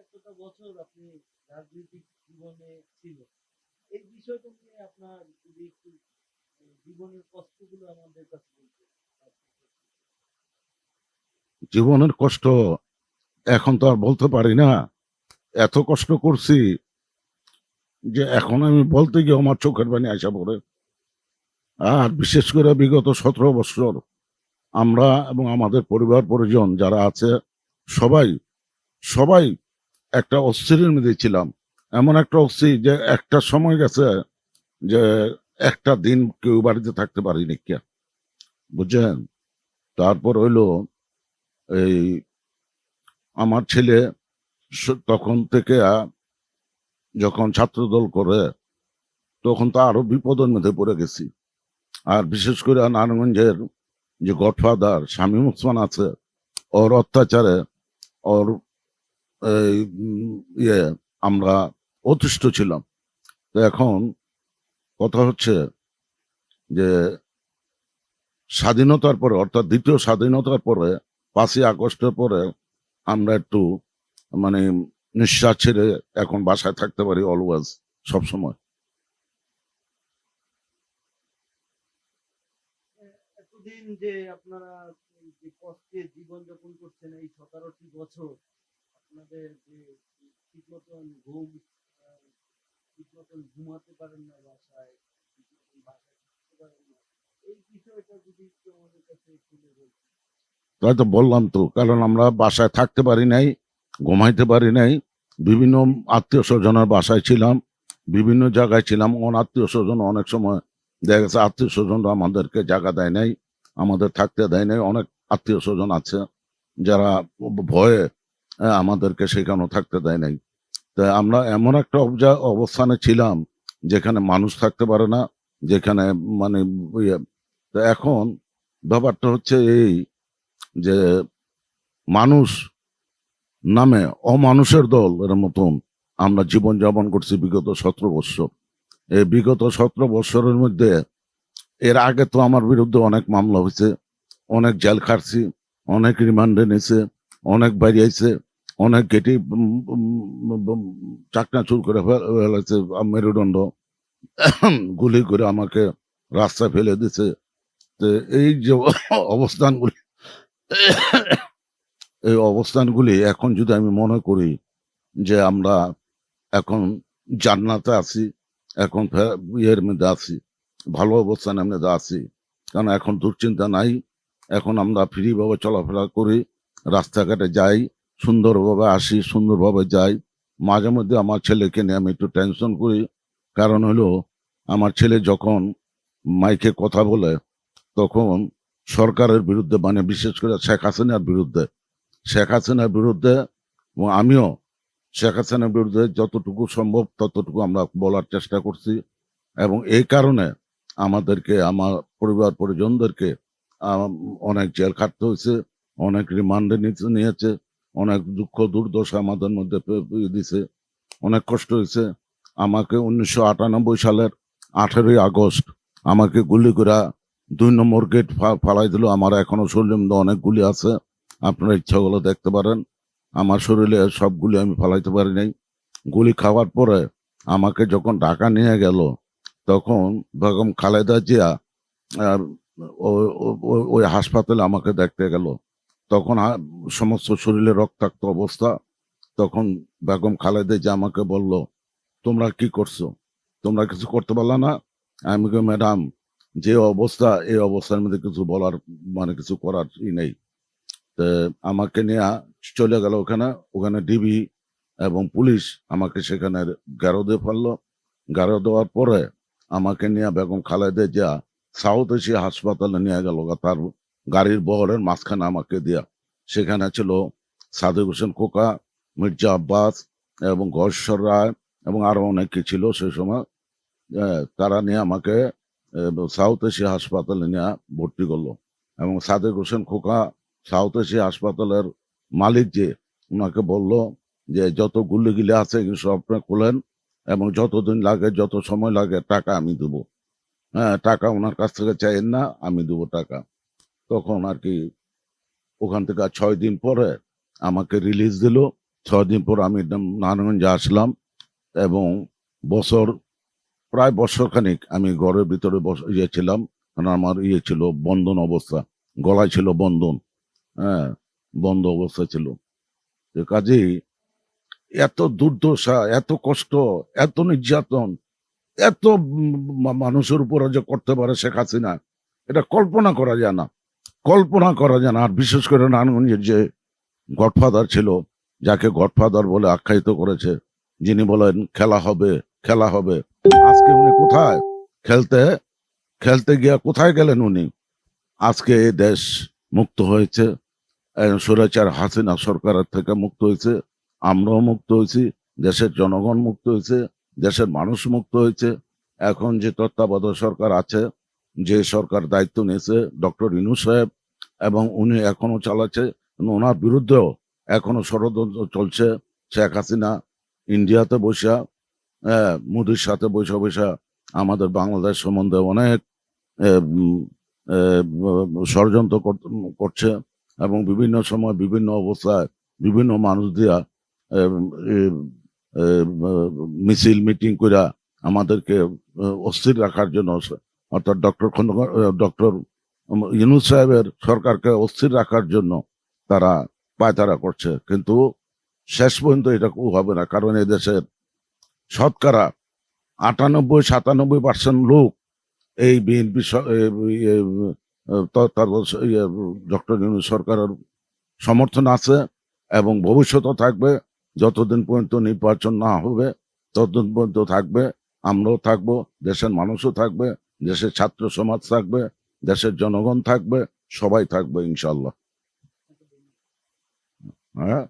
এতটা বছর আপনি রাজনৈতিক জীবনে ছিল এই বিষয়টা নিয়ে আপনার যদি একটু জীবনের কষ্টগুলো আমাদের কাছে জীবনের কষ্ট এখন তো আর বলতে পারি না। এত কষ্ট করছি যে এখন আমি বলতে গিয়ে আমার চোখের পানি আসা পড়ে। আর বিশেষ করে বিগত সতেরো বছর আমরা এবং আমাদের পরিবার পরিজন যারা আছে, সবাই সবাই একটা অস্থিরের মধ্যে ছিলাম। এমন একটা অস্থির যে একটা সময় গেছে যে একটা দিন কেউ বাড়িতে থাকতে পারিনি কে। বুঝছেন? তারপর হইল এই আমার ছেলে তখন থেকে যখন ছাত্রদল করে, তখন তো আরও বিপদের মধ্যে পড়ে গেছি। আর বিশেষ করে নারায়ণগঞ্জের যে গডফাদার শামীম ওসমান আছে, ওর অত্যাচারে ওর ইয়ে আমরা অতিষ্ঠ ছিলাম। তো এখন কথা হচ্ছে যে স্বাধীনতার পরে, অর্থাৎ দ্বিতীয় স্বাধীনতার পরে, পাঁচই আগস্টের পরে আমরা একটু মানে নিঃশ্বাস ছেড়ে এখন বাসায় থাকতে পারি অলওয়েজ সবসময়। যে আপনারা যে জীবন যাপন করছেন, এই সতেরোটি বছর মতন ঘুম ঠিক মতন ঘুমাতে পারেন না বাসায়, ঠিক মতন বাসায় থাকতে পারেন না। এই বিষয়টা যদি একটু আমাদের কাছে তাই তো বললাম তো, কারণ আমরা বাসায় থাকতে পারি নাই, ঘুমাইতে পারি নাই, বিভিন্ন আত্মীয় স্বজনের বাসায় ছিলাম, বিভিন্ন জায়গায় ছিলাম, অন আত্মীয় স্বজন অনেক সময় দেখা গেছে, আত্মীয় স্বজনরা আমাদেরকে জায়গা দেয় নাই, আমাদের থাকতে দেয় নাই, অনেক আত্মীয় স্বজন আছে যারা ভয়ে আমাদেরকে সেখানেও থাকতে দেয় নাই। আমরা এমন একটা অবস্থানে ছিলাম, যেখানে মানুষ থাকতে পারে না, যেখানে মানে ইয়ে। তো এখন ব্যাপারটা হচ্ছে এই যে মানুষ নামে অমানুষের দল এর মতন আমরা জীবন যাপন করছি বিগত সতেরো বৎসর। এই বিগত সতেরো বৎসরের মধ্যে এর আগে তো আমার বিরুদ্ধে অনেক মামলা হয়েছে, অনেক জেল খাটছি, অনেক রিমান্ডে নিয়েছে, অনেক বাড়িয়েছে অনেক কেটে চাকনা চুর করে ফেলেছে মেরুদণ্ড। গুলি করে আমাকে রাস্তায় ফেলে দিছে তো এই যে অবস্থানগুলি, এই অবস্থানগুলি এখন যদি আমি মনে করি যে আমরা এখন জান্নাতে আছি, এখন ইয়ের মধ্যে আছি, ভালো অবস্থানের মধ্যে আছি, কারণ এখন দুশ্চিন্তা নাই, এখন আমরা ফ্রিভাবে চলাফেরা করি, রাস্তাঘাটে যাই সুন্দরভাবে আসি, সুন্দরভাবে যাই। মাঝে মধ্যে আমার ছেলেকে নিয়ে আমি একটু টেনশন করি। কারণ হলো, আমার ছেলে যখন মাইকে কথা বলে, তখন সরকারের বিরুদ্ধে মানে বিশেষ করে শেখ হাসিনার বিরুদ্ধে, শেখ হাসিনার বিরুদ্ধে আমিও শেখ হাসিনার বিরুদ্ধে যতটুকু সম্ভব ততটুকু আমরা বলার চেষ্টা করছি। এবং এই কারণে আমাদেরকে, আমার পরিবার পরিজনদেরকে অনেক জেল খাটতে হয়েছে, অনেক রিমান্ডে নিয়েছে। অনেক দুঃখ, দুর্দশা আমাদের মধ্যে দিছে। অনেক কষ্ট হয়েছে। আমাকে উনিশশো আটানব্বই সালের আঠেরোই আগস্ট আমাকে গুলি করে দুই নম্বর গেট ফালাই দিল। আমার এখনও শরীরের মধ্যে অনেক গুলি আছে। আপনারা ইচ্ছা হলে দেখতে পারেন। আমার শরীরে সবগুলি আমি ফালাইতে পারি নাই। গুলি খাওয়ার পরে আমাকে যখন ঢাকা নিয়ে গেল, তখন বেগম খালেদা জিয়া ওই হাসপাতালে আমাকে দেখতে গেল। তখন সমস্ত শরীরে রক্তাক্ত অবস্থা। তখন বেগম খালেদা জিয়া আমাকে বলল, তোমরা কি করছ? তোমরা কিছু করতে পারলা না? আমি ম্যাডাম, যে অবস্থা, এই অবস্থার মধ্যে কিছু বলার মানে কিছু করার ই নেই। আমাকে নেয়া চলে গেল ওখানে। ওখানে ডিবি এবং পুলিশ আমাকে সেখানে গারো দিয়ে ফেলল। গারো দেওয়ার পরে আমাকে নিয়ে বেগম খালেদা জিয়া সাউথ এশিয়া হাসপাতালে নিয়ে গেল তার গাড়ির বহরের মাঝখানে আমাকে দিয়া। সেখানে ছিল সাদেক হোসেন খোকা, মির্জা আব্বাস এবং গশ্বর রায় এবং আরও অনেকে ছিল সে সময়। তারা নিয়ে আমাকে সাউথ এশিয়া হাসপাতালে নিয়ে ভর্তি করল। এবং সাদেক হোসেন খোকা সাউথ এশিয়া হাসপাতালের মালিক যে ওনাকে বলল যে, যত গুলি গিলে আছে এগুলো সব খোলেন এবং যতদিন লাগে, যত সময় লাগে টাকা আমি দেবো। হ্যাঁ টাকা ওনার কাছ থেকে চাইেন না, আমি দেবো টাকা। তখন আর কি ওখান থেকে আর ছয় দিন পরে আমাকে রিলিজ দিল। ছয় দিন পর আমি নারায়ণগঞ্জে আসলাম এবং বছর, প্রায় বছর খানিক আমি ঘরের ভিতরে ইয়ে ছিলাম। কারণ আমার ইয়ে ছিল বন্ধন অবস্থা, গলায় ছিল বন্ধন হ্যাঁ বন্ধ অবস্থা ছিল। তো কাজেই এত দুর্দশা, এত কষ্ট, এত নির্যাতন, এত মানুষের উপরে যে করতে পারে শেখ হাসিনা, এটা কল্পনা করা যায় না। কল্পনা করা যায় না। আর বিশেষ করে নারায়ণগঞ্জের যে গডফাদার ছিল যাকে গডফাদার বলে আখ্যায়িত করেছে যিনি বলেন খেলা হবে খেলা হবে। আজকে উনি কোথায়? খেলতে খেলতে গিয়া কোথায় গেলেন উনি? আজকে এই দেশ মুক্ত হয়েছে। আহ, স্বৈরাচার হাসিনা সরকারের থেকে মুক্ত হয়েছে। আমরাও মুক্ত হয়েছি। দেশের জনগণ মুক্ত হয়েছে। দেশের মানুষ মুক্ত হয়েছে। এখন যে তত্ত্বাবধায়ক সরকার আছে যে সরকার দায়িত্ব নিয়েছে ডক্টর ইনু সাহেব এবং উনি এখনও চালাচ্ছে ওনার বিরুদ্ধেও এখনও ষড়যন্ত্র চলছে। শেখ হাসিনা ইন্ডিয়াতে বসা আহ, মোদির সাথে বসে বসে আমাদের বাংলাদেশ সম্বন্ধে অনেক ষড়যন্ত্র কর- করছে এবং বিভিন্ন সময় বিভিন্ন অবস্থায় বিভিন্ন মানুষ দিয়া মিছিল মিটিং করে আমাদেরকে অস্থির রাখার জন্য অর্থাৎ ডক্টর খন্দকার ডক্টর ইউনুস সাহেবের সরকারকে অস্থির রাখার জন্য তারা পায়তারা করছে। কিন্তু শেষ পর্যন্ত এটা হবে না, কারণ এই দেশের শতকরা আটানব্বই, সাতানব্বই পার্সেন্ট লোক এই বিএনপি ডক্টর ইউনুস সরকারের সমর্থন আছে এবং ভবিষ্যতও থাকবে। যতদিন পর্যন্ত নির্বাচন না হবে, ততদিন পর্যন্ত থাকবে। আমরাও থাকব, দেশের মানুষও থাকবে, দেশের ছাত্র সমাজ থাকবে। দেশের জনগণ থাকবে সবাই থাকবে ইনশাল্লাহ হ্যাঁ?